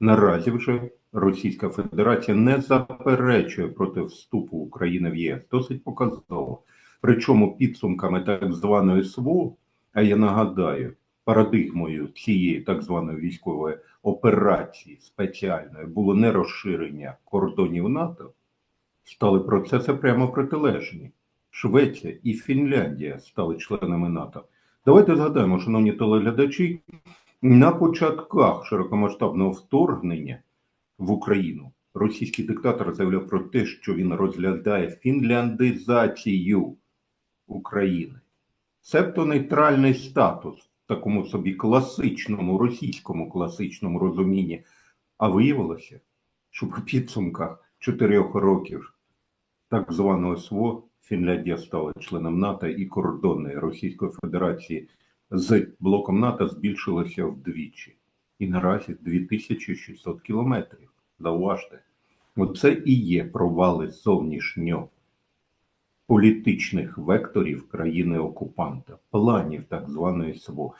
Наразі вже Російська Федерація не заперечує проти вступу України в ЄС. Досить показово. Причому підсумками так званої СВО, а я нагадаю, парадигмою цієї так званої військової операції спеціальної було не розширення кордонів НАТО, стали процеси прямо протилежні. Швеція і Фінляндія стали членами НАТО. Давайте згадаємо, шановні телеглядачі, на початках широкомасштабного вторгнення в Україну російський диктатор заявляв про те, що він розглядає фінляндизацію України, себто нейтральний статус в такому собі класичному, російському класичному розумінні. А виявилося, що по підсумках чотирьох років так званого СВО Фінляндія стала членом НАТО і кордони Російської Федерації з блоком НАТО збільшилося вдвічі. І наразі 2600 кілометрів. Зауважте, оце і є провали зовнішньо політичних векторів країни окупанта, планів так званої СВО.